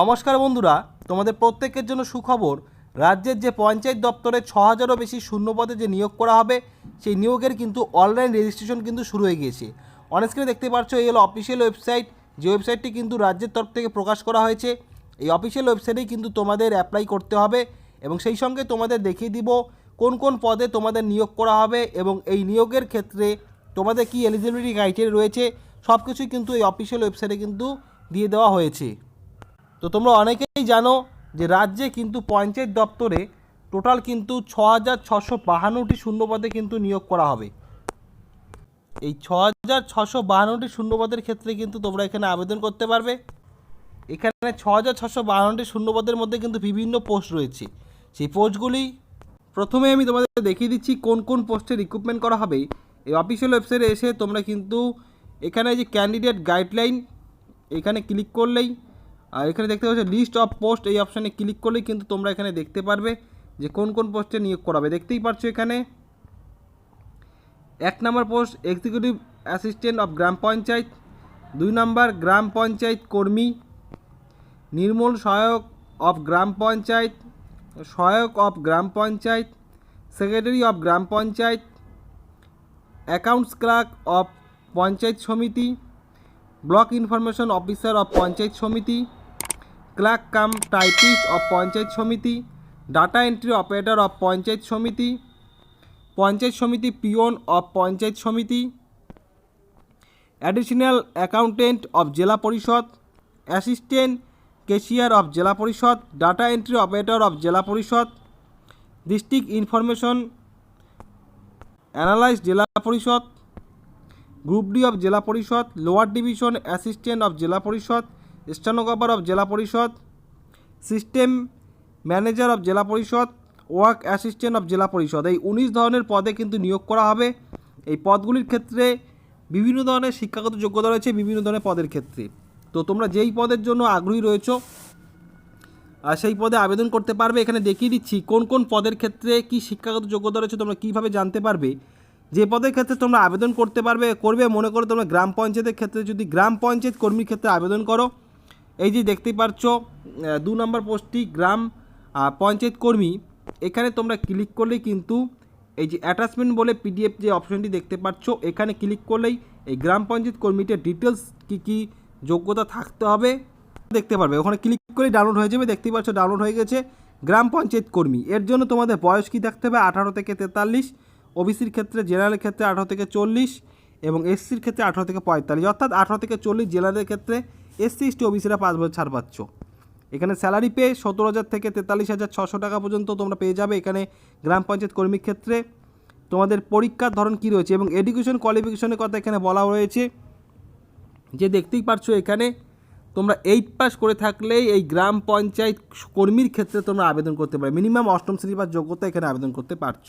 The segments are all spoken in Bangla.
নমস্কার বন্ধুরা, তোমাদের প্রত্যেকের জন্য সুখবর। রাজ্যের যে পঞ্চায়েত দপ্তরে ছ হাজারও বেশি শূন্যপদে যে নিয়োগ করা হবে, সেই নিয়োগের কিন্তু অনলাইন রেজিস্ট্রেশন কিন্তু শুরু হয়ে গিয়েছে। অনেক স্ক্রিনে দেখতে পাচ্ছ, এই হলো অফিসিয়াল ওয়েবসাইট যে ওয়েবসাইটটি কিন্তু রাজ্যের তরফ থেকে প্রকাশ করা হয়েছে, এই অফিসিয়াল ওয়েবসাইটেই কিন্তু তোমাদের অ্যাপ্লাই করতে হবে এবং সেই সঙ্গে তোমাদের দেখিয়ে দিব কোন কোন পদে তোমাদের নিয়োগ করা হবে এবং এই নিয়োগের ক্ষেত্রে তোমাদের কি এলিজিবিলিটি ক্রাইটেরিয়া রয়েছে সব কিছুই কিন্তু এই অফিসিয়াল ওয়েবসাইটে কিন্তু দিয়ে দেওয়া হয়েছে। তো তোমরা অনেকেই জানো যে রাজ্যে কিন্তু পঞ্চায়েত দপ্তরে টোটাল কিন্তু ছ হাজার ছশো বাহান্নটি শূন্যপদে কিন্তু নিয়োগ করা হবে। এই ছ হাজার ছশো বাহান্নটি শূন্যপদের ক্ষেত্রে কিন্তু তোমরা এখানে আবেদন করতে পারবে। এখানে ছ হাজার ছশো বাহান্নটি শূন্যপদের মধ্যে কিন্তু বিভিন্ন পোস্ট রয়েছে। সেই পোস্টগুলি প্রথমে আমি তোমাদের দেখিয়ে দিচ্ছি কোন কোন পোস্টে রিক্রুটমেন্ট করা হবে। এই অফিসিয়াল ওয়েবসাইটে এসে তোমরা কিন্তু এখানে যে ক্যান্ডিডেট গাইডলাইন এখানে ক্লিক করলেই আর এখানে দেখতে পাচ্ছ লিস্ট অফ পোস্ট এই অপশানে ক্লিক করলেই কিন্তু তোমরা এখানে দেখতে পারবে যে কোন কোন পোস্টে নিয়োগ করাবে দেখতেই পারছ এখানে এক নম্বর post executive assistant of gram panchayat. দুই নম্বর, গ্রাম পঞ্চায়েত কর্মী। নির্মূল সহায়ক অফ গ্রাম পঞ্চায়েত। সহায়ক of gram panchayat. Secretary of gram panchayat. Accounts clerk of panchayat samiti. Block information officer of panchayat samiti. Clerk cum typist of panchayat samiti, data entry operator of panchayat samiti panchayat samiti peon of panchayat সমিতি, অ্যাডিশনাল অ্যাকাউন্টেন্ট অফ জেলা পরিষদ, অ্যাসিস্ট্যান্ট ক্যাশিয়ার অফ জেলা পরিষদ, ডাটা এন্ট্রি অপারেটর অফ জেলা পরিষদ, ডিস্ট্রিক্ট ইনফরমেশন অ্যানালাইজ জেলা পরিষদ, গ্রুপ ডি অফ জেলা পরিষদ, লোয়ার ডিভিশন অ্যাসিস্ট্যান্ট অফ জেলা পরিষদ স্টেনোগ্রাফার অফ জেলা পরিষদ, সিস্টেম ম্যানেজার অফ জেলা পরিষদ, ওয়ার্ক অ্যাসিস্ট্যান্ট অফ জেলা পরিষদ। এই উনিশ ধরনের পদে কিন্তু নিয়োগ করা হবে। এই পদগুলির ক্ষেত্রে বিভিন্ন ধরনের শিক্ষাগত যোগ্যতা রয়েছে বিভিন্ন ধরনের পদের ক্ষেত্রে। তো তোমরা যেই পদের জন্য আগ্রহী রয়েছো আর সেই পদে আবেদন করতে পারবে। এখানে দেখিয়ে দিচ্ছি কোন কোন পদের ক্ষেত্রে কি শিক্ষাগত যোগ্যতা রয়েছে তোমরা কীভাবে জানতে পারবে। যে পদের ক্ষেত্রে তোমরা আবেদন করতে পারবে, করবে মনে করো তোমরা গ্রাম পঞ্চায়েতের ক্ষেত্রে যদি গ্রাম পঞ্চায়েত কর্মীর ক্ষেত্রে আবেদন করো এই যে দেখতেই পারছ দু নম্বর পোস্টটি গ্রাম পঞ্চায়েত কর্মী। এখানে তোমরা ক্লিক করলেই কিন্তু এই যে অ্যাটাচমেন্ট বলে পিডিএফ যে অপশনটি দেখতে পাচ্ছ এখানে ক্লিক করলেই এই গ্রাম পঞ্চায়েত কর্মীটার ডিটেলস কী কী যোগ্যতা থাকতে হবে দেখতে পারবে। ওখানে ক্লিক করে ডাউনলোড হয়ে যাবে। দেখতেই পাচ্ছ ডাউনলোড হয়ে গেছে গ্রাম পঞ্চায়েত কর্মী। এর জন্য তোমাদের বয়স কী থাকতে হবে? আঠারো থেকে তেতাল্লিশ। ওবিসির ক্ষেত্রে জেনারেলের ক্ষেত্রে আঠারো থেকে চল্লিশ এবং এসসির ক্ষেত্রে আঠারো থেকে পঁয়তাল্লিশ। অর্থাৎ আঠারো থেকে চল্লিশ জেনারেলের ক্ষেত্রে এসসি, এসটি, ওবিসিরা পাঁচ বছর ছাড় পাচ্ছ। এখানে স্যালারি পেয়ে সতেরো হাজার থেকে তেতাল্লিশ হাজার ছশো টাকা পর্যন্ত তোমরা পেয়ে যাবে এখানে গ্রাম পঞ্চায়েত কর্মীর ক্ষেত্রে। তোমাদের পরীক্ষার ধরন কী রয়েছে এবং এডুকেশন কোয়ালিফিকেশনের কথা এখানে বলা রয়েছে। যে দেখতেই পারছ এখানে, তোমরা এইট পাস করে থাকলেই এই গ্রাম পঞ্চায়েত কর্মীর ক্ষেত্রে তোমরা আবেদন করতে পারবে। মিনিমাম অষ্টম শ্রেণি বা যোগ্যতা এখানে আবেদন করতে পারছ।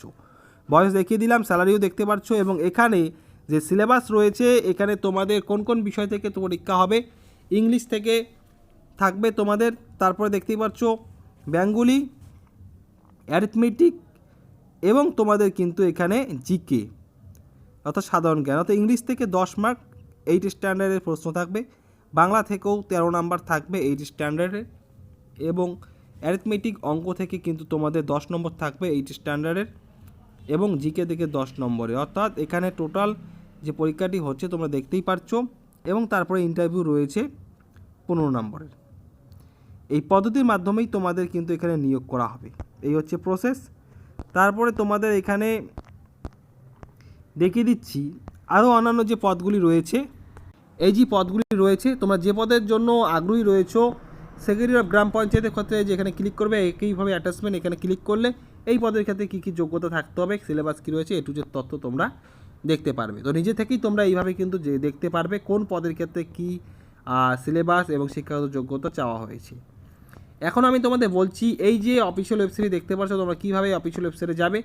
বয়স দেখিয়ে দিলাম, স্যালারিও দেখতে পারছ এবং এখানে যে সিলেবাস রয়েছে, এখানে তোমাদের কোন কোন বিষয় থেকে পরীক্ষা হবে ইংলিশ থেকে থাকবে তোমাদের। তারপরে দেখতেই পাচ্ছ বেঙ্গুলি অ্যারিথমেটিক এবং তোমাদের কিন্তু এখানে জিকে অর্থাৎ সাধারণ জ্ঞান। অর্থাৎ ইংলিশ থেকে দশ মার্ক এইট স্ট্যান্ডার্ডের প্রশ্ন থাকবে। বাংলা থেকেও তেরো নাম্বার থাকবে এইট স্ট্যান্ডার্ডের এবং অ্যারিথমেটিক অঙ্ক থেকে কিন্তু তোমাদের দশ নম্বর থাকবে এইট স্ট্যান্ডার্ডের এবং জিকে থেকে দশ নম্বরে অর্থাৎ এখানে টোটাল যে পরীক্ষাটি হচ্ছে, তোমরা দেখতেই পারছ। এবং তারপরে ইন্টারভিউ রয়েছে পনেরো নম্বরের। এই পদ্ধতির মাধ্যমেই তোমাদের কিন্তু এখানে নিয়োগ করা হবে। এই হচ্ছে প্রসেস তারপরে তোমাদের এখানে দেখিয়ে দিচ্ছি আরও অন্যান্য যে পদগুলি রয়েছে। এই যে পদগুলি রয়েছে, তোমরা যে পদের জন্য আগ্রহী রয়েছো সেক্রেটারি অফ গ্রাম পঞ্চায়েতের ক্ষেত্রে যেখানে ক্লিক করবে, একইভাবে অ্যাটাচমেন্ট এখানে ক্লিক করলে এই পদের ক্ষেত্রে কী কী যোগ্যতা থাকতে হবে সিলেবাস কী রয়েছে এটু যে তথ্য তোমরা দেখতে পারবে। তো নিজে থেকেই তোমরা এইভাবে কিন্তু যে দেখতে পারবে কোন পদের ক্ষেত্রে কী সিলেবাস এবং শিক্ষাগত যোগ্যতা চাওয়া হয়েছে। এখন আমি তোমাদের বলছি, এই যে অফিসিয়াল ওয়েবসাইটে দেখতে পাচ্ছ তোমরা কীভাবে অফিসিয়াল ওয়েবসাইটে যাবে?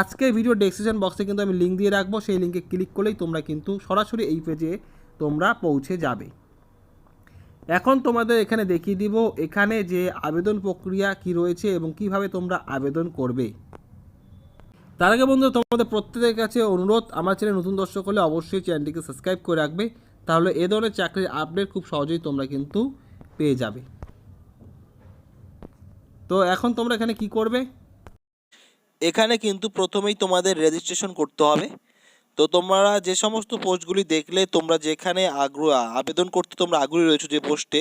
আজকের ভিডিও ডেসক্রিপশন বক্সে কিন্তু আমি লিঙ্ক দিয়ে রাখব, সেই লিঙ্কে ক্লিক করলেই তোমরা কিন্তু সরাসরি এই পেজে তোমরা পৌঁছে যাবে। এখন তোমাদের এখানে দেখিয়ে দিব, এখানে যে আবেদন প্রক্রিয়া কি রয়েছে এবং কীভাবে তোমরা আবেদন করবে। তার আগে বন্ধু তোমাদের প্রত্যেকের কাছে অনুরোধ, আমার চ্যানেল নতুন দর্শক হলে অবশ্যই চ্যানেলটিকে সাবস্ক্রাইব করে রাখবে, তাহলে এ ধরনের চাকরির আপডেট খুব সহজেই তোমরা কিন্তু পেয়ে যাবে। তো এখন তোমরা এখানে কি করবে? এখানে কিন্তু প্রথমেই তোমাদের রেজিস্ট্রেশন করতে হবে। তো তোমরা যে সমস্ত পোস্টগুলি দেখলে, তোমরা যেখানে আগ্রহ, আবেদন করতে তোমরা আগ্রহী রয়েছো যে পোস্টে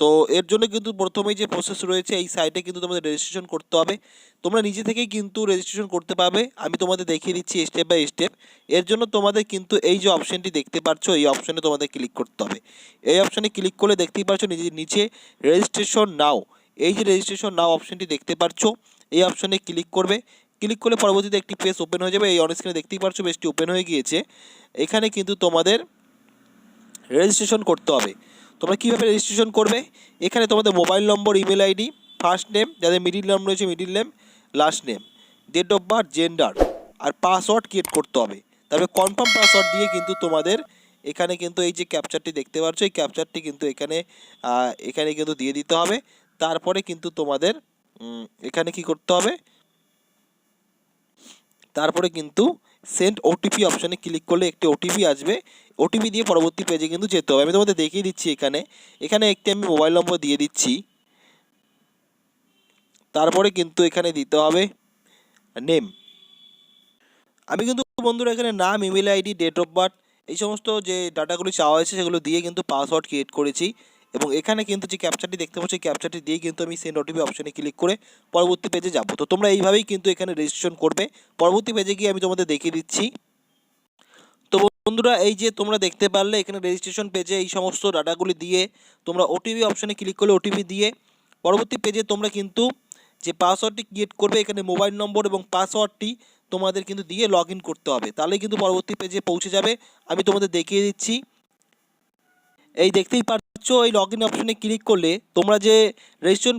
তো এর জন্য কিন্তু প্রথমেই যে প্রসেস রয়েছে, এই সাইটে কিন্তু তোমাদের রেজিস্ট্রেশন করতে হবে। তোমরা নিজে থেকেই কিন্তু রেজিস্ট্রেশন করতে পারবে। আমি তোমাদের দেখিয়ে দিচ্ছি স্টেপ বাই স্টেপ এর জন্য তোমাদের কিন্তু এই যে অপশানটি দেখতে পাচ্ছ এই অপশানে তোমাদের ক্লিক করতে হবে। এই অপশানে ক্লিক করলে দেখতেই পাচ্ছ নিজে নিচে রেজিস্ট্রেশন নাও এই যে রেজিস্ট্রেশন নাও অপশানটি দেখতে পাচ্ছ এই অপশানে ক্লিক করবে। ক্লিক করলে পরবর্তীতে একটি পেজ ওপেন হয়ে যাবে। এই অন স্ক্রিনে দেখতেই পাচ্ছ পেজটি ওপেন হয়ে গিয়েছে। এখানে কিন্তু তোমাদের রেজিস্ট্রেশন করতে হবে। তোমরা কীভাবে রেজিস্ট্রেশন করবে? এখানে তোমাদের mobile number email ID first name যাদের মিডিল নাম রয়েছে middle name last name date of birth gender R password create করতে হবে। তবে কনফার্ম পাসওয়ার্ড দিয়ে কিন্তু তোমাদের এখানে কিন্তু এই যে ক্যাপচারটি দেখতে পাচ্ছ, এই ক্যাপচারটি কিন্তু এখানে এখানে কিন্তু দিয়ে দিতে হবে। তারপরে কিন্তু তোমাদের এখানে কি করতে হবে? তারপরে কিন্তু সেন্ড ওটিপি অপশানে ক্লিক করলে একটি ওটিপি আসবে। ওটিপি দিয়ে পরবর্তী পেজে কিন্তু যেতে হবে। আমি তোমাদের দেখিয়ে দিচ্ছি এখানে। এখানে একটি আমি মোবাইল নম্বর দিয়ে দিচ্ছি। তারপরে কিন্তু এখানে দিতে হবে নেম আমি কিন্তু বন্ধুরা এখানে নাম email ID date of birth এই সমস্ত যে ডাটাগুলি চাওয়া হয়েছে সেগুলো দিয়ে কিন্তু পাসওয়ার্ড ক্রিয়েট করেছি। এবং এখানে কিন্তু যে ক্যাপচারটি দেখতে পাচ্ছি ক্যাপচারটি দিয়ে কিন্তু আমি সেন্ড ওটিপি অপশানে ক্লিক করে পরবর্তী পেজে যাব। তো তোমরা এইভাবেই কিন্তু এখানে রেজিস্ট্রেশন করবে। পরবর্তী পেজে গিয়ে আমি তোমাদের দেখিয়ে দিচ্ছি। তো বন্ধুরা, এই যে তোমরা দেখতে পারলে, এখানে রেজিস্ট্রেশন পেজে এই সমস্ত ডাটাগুলি দিয়ে তোমরা ওটিপি অপশানে ক্লিক করলে ওটিপি দিয়ে পরবর্তী পেজে তোমরা কিন্তু যে পাসওয়ার্ডটি ক্রিয়েট করবে, এখানে মোবাইল নম্বর এবং পাসওয়ার্ডটি তোমাদের কিন্তু দিয়ে লগ করতে হবে। তাহলে কিন্তু পরবর্তী পেজে পৌঁছে যাবে। আমি তোমাদের দেখিয়ে দিচ্ছি। এই দেখতেই পাচ্ছ এই লগ ইন অপশনে ক্লিক করলে তোমরা যে রেজিস্ট্রেশন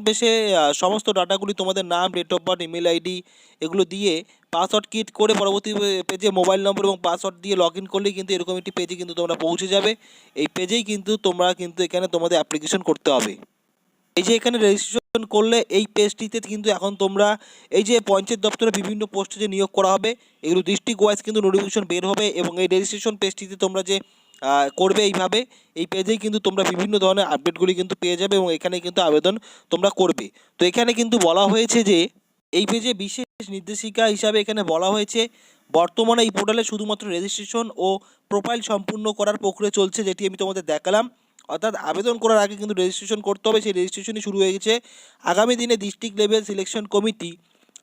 আহ, সমস্ত ডাটাগুলি তোমাদের নাম date of birth email ID এগুলো দিয়ে পাসওয়ার্ড কিট করে পরবর্তী পেজে মোবাইল নম্বর এবং পাসওয়ার্ড দিয়ে লগ ইন করলেই কিন্তু এরকম একটি পেজে কিন্তু তোমরা পৌঁছে যাবে। এই পেজেই কিন্তু তোমরা কিন্তু এখানে তোমাদের অ্যাপ্লিকেশন করতে হবে। এই যে এখানে রেজিস্ট্রেশন করলে এই পেজটিতে কিন্তু এখন তোমরা এই যে পঞ্চায়েত দপ্তরে বিভিন্ন পোস্টে যে নিয়োগ করা হবে এগুলো ডিস্ট্রিক্ট ওয়াইজ কিন্তু নোটিফিকেশন বের হবে এবং এই রেজিস্ট্রেশন পেজটিতে তোমরা যে করবে এইভাবে। এই পেজেই কিন্তু তোমরা বিভিন্ন ধরনের আপডেটগুলি কিন্তু পেয়ে যাবে এবং এখানে কিন্তু আবেদন তোমরা করবে। তো এখানে কিন্তু বলা হয়েছে যে, এই পেজে বিশেষ নির্দেশিকা হিসাবে এখানে বলা হয়েছে, বর্তমানে এই পোর্টালে শুধুমাত্র রেজিস্ট্রেশন ও প্রোফাইল সম্পূর্ণ করার প্রক্রিয়া চলছে যেটি আমি তোমাদের দেখালাম। অর্থাৎ আবেদন করার আগে কিন্তু রেজিস্ট্রেশন করতে হবে। সেই রেজিস্ট্রেশনই শুরু হয়ে গেছে। আগামী দিনে ডিস্ট্রিক্ট লেভেল সিলেকশন কমিটি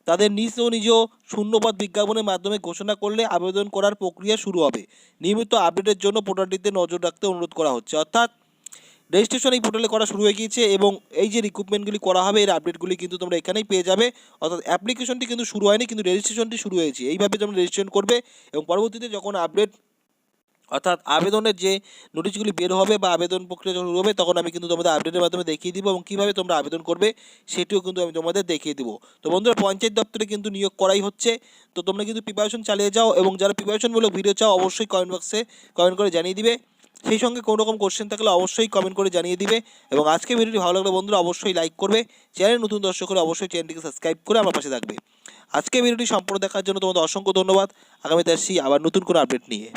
তাদের নিজ ও নিজ শূন্যপদ বিজ্ঞাপনের মাধ্যমে ঘোষণা করলে আবেদন করার প্রক্রিয়া শুরু হবে। নিয়মিত আপডেটের জন্য পোর্টালটিতে নজর রাখতে অনুরোধ করা হচ্ছে। অর্থাৎ রেজিস্ট্রেশন এই পোর্টালে করা শুরু হয়ে গিয়েছে এবং এই যে রিক্রুটমেন্টগুলি করা হবে, এর আপডেটগুলি কিন্তু তোমরা এখানেই পেয়ে যাবে। অর্থাৎ অ্যাপ্লিকেশনটি কিন্তু শুরু হয়নি, কিন্তু রেজিস্ট্রেশনটি শুরু হয়েছে। এইভাবে তোমরা রেজিস্ট্রেশন করবে এবং পরবর্তীতে যখন আপডেট অর্থাৎ আবেদনের যে নোটিশগুলি বের হবে বা আবেদন প্রক্রিয়া যখন হবে তখন আমি কিন্তু তোমাদের আপডেটের মাধ্যমে দেখিয়ে দিব এবং কীভাবে তোমরা আবেদন করবে সেটিও কিন্তু আমি তোমাদের দেখিয়ে দিব। তো বন্ধুরা, পঞ্চায়েত দপ্তরে কিন্তু নিয়োগ করাই হচ্ছে। তো তোমরা কিন্তু প্রিপারেশন চালিয়ে যাও এবং যারা প্রিপারেশনমূলক ভিডিও চাও, অবশ্যই কমেন্ট বক্সে কমেন্ট করে জানিয়ে দিবে। সেই সঙ্গে কোনো রকম কোশ্চেন থাকলে অবশ্যই কমেন্ট করে জানিয়ে দিবে এবং আজকে ভিডিওটি ভালো লাগলে বন্ধুরা, অবশ্যই লাইক করবে। চ্যানেল নতুন দর্শক হলে অবশ্যই চ্যানেলটিকে সাবস্ক্রাইব করে আমার পাশে থাকবে। আজকে ভিডিওটি সম্পূর্ণ দেখার জন্য তোমাদের অসংখ্য ধন্যবাদ। আগামীতে আসছি আবার নতুন কোনো আপডেট নিয়ে।